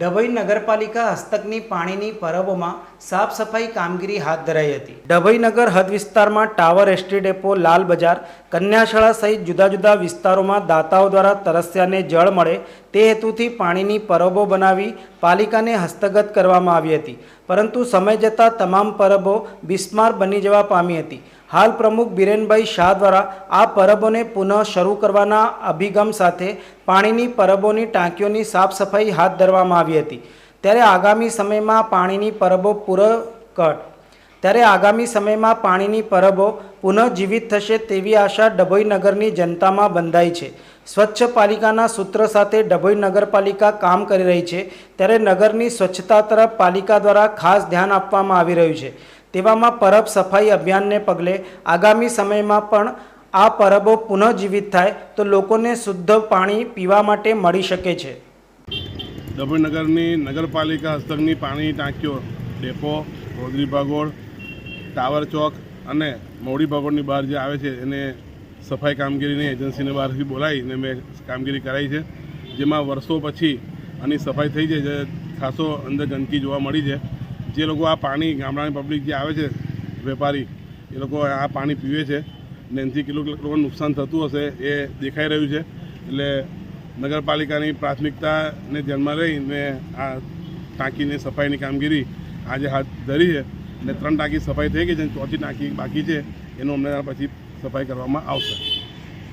ડભોઈ નગરપાલિકા હસ્તકની પાણીની પરબોમાં સાફ સફાઈ કામગીરી હાથ ધરાઈ હતી. ડભોઈ નગર હદ વિસ્તારમાં ટાવર એસટી ડેપો, લાલ બજાર કન્યાશાળા સહિત જુદા જુદા વિસ્તારોમાં દાતાઓ દ્વારા તરસ્યાને જળ મળે તે હેતુથી પાણીની પરબો બનાવી પાલિકાને હસ્તગત કરવામાં આવી હતી. પરંતુ સમય જતાં તમામ પરબો બિસ્માર બની જવા પામી હતી. હાલ પ્રમુખ બિરેનભાઈ શાહ દ્વારા આ પરબોને પુનઃ શરૂ કરવાના અભિગમ સાથે પાણીની પરબોની ટાંકીઓની સાફસફાઈ હાથ ધરવામાં આવી હતી. ત્યારે આગામી સમયમાં પાણીની પરબો પૂરકટ ત્યારે આગામી સમયમાં પાણીની પરબો પુનઃજીવિત થશે તેવી આશા ડભોઈ નગરની જનતામાં બંધાઈ છે. સ્વચ્છ પાલિકાના સૂત્ર સાથે ડભોઈ નગરપાલિકા કામ કરી રહી છે ત્યારે નગરની સ્વચ્છતા તરફ પાલિકા દ્વારા ખાસ ધ્યાન આપવામાં આવી રહ્યું છે. તેવામાં પરબ સફાઈ અભિયાનને પગલે આગામી સમયમાં પણ આ પરબો પુનઃજીવિત થાય તો લોકોને શુદ્ધ પાણી પીવા માટે મળી શકે છે. ડભોઈ નગરની નગરપાલિકા હસ્તકની પાણીની ટાંકીઓ, ડેપો રોદરી ભાગોળ ટાવર ચોક અને મોડી ભાગોળની બહાર જે આવે છે, એને સફાઈ કામગીરીની એજન્સીને બહારથી બોલાવીને મેં કામગીરી કરાવી છે, જેમાં વર્ષો પછી આની સફાઈ થઈ છે, ખાસો અંદર ગંદકી જોવા મળી છે. જે લોકો આ પાણી ગામડાની પબ્લિક જે આવે છે, વેપારી, એ લોકો આ પાણી પીવે છે ને એનાથી કેટલું લોકોને નુકસાન થતું હશે એ દેખાઈ રહ્યું છે. એટલે નગરપાલિકાની પ્રાથમિકતાને ધ્યાનમાં લઈને આ ટાંકીની સફાઈની કામગીરી આજે હાથ ધરી છે. અને ત્રણ ટાંકી સફાઈ થઈ ગઈ છે અને ચોથી ટાંકી બાકી છે. એનું અમને પછી સફાઈ કરવામાં આવશે.